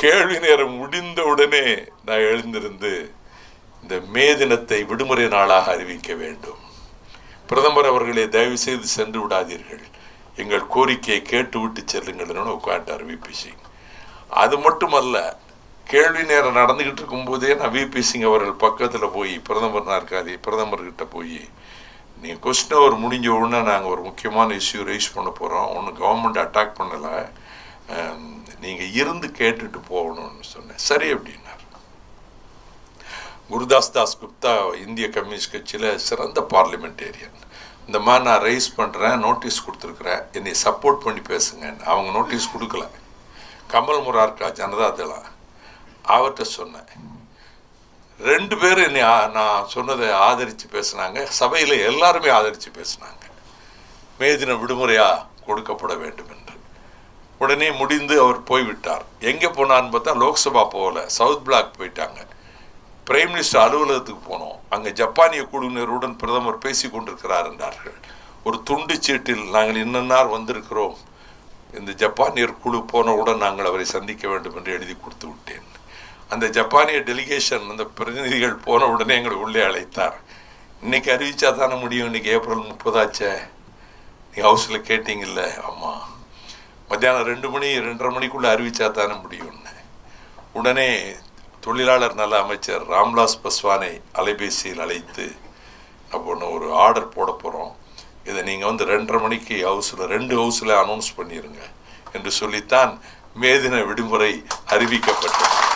கேள்வி நேரம் முடிந்த உடனே நான் எழுந்திருந்து இந்த மே தினத்தை விடுமுறை நாளாக அறிவிக்க வேண்டும். பிரதமர் அவர்களே தயவு செய்து சென்று விடாதீர்கள். எங்கள் கோரிக்கையை கேட்டுவிட்டு செல்லுங்கள் உட்காண்டார் விபி சிங். அது மட்டுமல்ல கேள்வி நேரம் நடந்துகிட்டு இருக்கும்போதே நான் விபி சிங் அவர்கள் பக்கத்தில் போய் பிரதமர் நாற்காலி பிரதமர்கிட்ட போய் நீங்கள் கொஸ்டின் அவர் முடிஞ்ச உடனே நாங்கள் ஒரு முக்கியமான இஷ்யூ ரைஸ் பண்ண போகிறோம் ஒன்றும் கவர்மெண்ட் அட்டாக் பண்ணலை. நீங்கள் இருந்து கேட்டுட்டு போகணும்னு சொன்னேன். சரி அப்படின்னார். குருதாஸ் தாஸ் குப்தா இந்திய கம்யூனிஸ்ட் கட்சியில் சிறந்த பார்லிமெண்டேரியன். இந்த மாதிரி நான் ரைஸ் பண்ணுறேன் நோட்டீஸ் கொடுத்துருக்குறேன். என்னை சப்போர்ட் பண்ணி பேசுங்க அவங்க நோட்டீஸ் கொடுக்கல. கமல் முரார்கா ஜனதாதளா அவர்கிட்ட சொன்னேன். ரெண்டு பேரும் என்னை நான் சொன்னதை ஆதரித்து பேசுனாங்க. சபையில் எல்லாருமே ஆதரித்து பேசுனாங்க. மே தின விடுமுறையாக கொடுக்கப்பட வேண்டும் என்று உடனே முடிந்து அவர் போய்விட்டார். எங்கே போனார்னு பார்த்தா லோக்சபா போகல. சவுத் பிளாக் போயிட்டாங்க. பிரைம் மினிஸ்டர் அலுவலகத்துக்கு போனோம். அங்கே ஜப்பானிய குழுவினருடன் பிரதமர் பேசி கொண்டிருக்கிறார் என்றார்கள். ஒரு துண்டு சீட்டில் நாங்கள் இன்னன்னார் வந்திருக்கிறோம். இந்த ஜப்பானியர் குழு போனவுடன் நாங்கள் அவரை சந்திக்க வேண்டும் என்று எழுதி கொடுத்து விட்டேன். அந்த ஜப்பானிய டெலிகேஷன் அந்த பிரதிநிதிகள் போன உடனே எங்களை உள்ளே அழைத்தார். இன்னைக்கு அறிவிச்சா தானே முடியும்? இன்னைக்கு ஏப்ரல் முப்பதாச்சே? நீங்கள் ஹவுஸில் கேட்டீங்கல்ல? ஆமாம் மத்தியானம் ரெண்டு மணி ரெண்டரை மணிக்குள்ளே அறிவிச்சா தானே முடியும்னு. உடனே தொழிலாளர் நல அமைச்சர் ராம்லாஸ் பஸ்வானை அலைபேசியில் அழைத்து அப்போ ஒன்று ஒரு ஆர்டர் போட போகிறோம் இதை நீங்கள் வந்து ரெண்டரை மணிக்கு ஹவுஸில் ரெண்டு ஹவுஸில் அனௌன்ஸ் பண்ணிடுங்க என்று சொல்லித்தான் மேதின விடுமுறை அறிவிக்கப்பட்டது.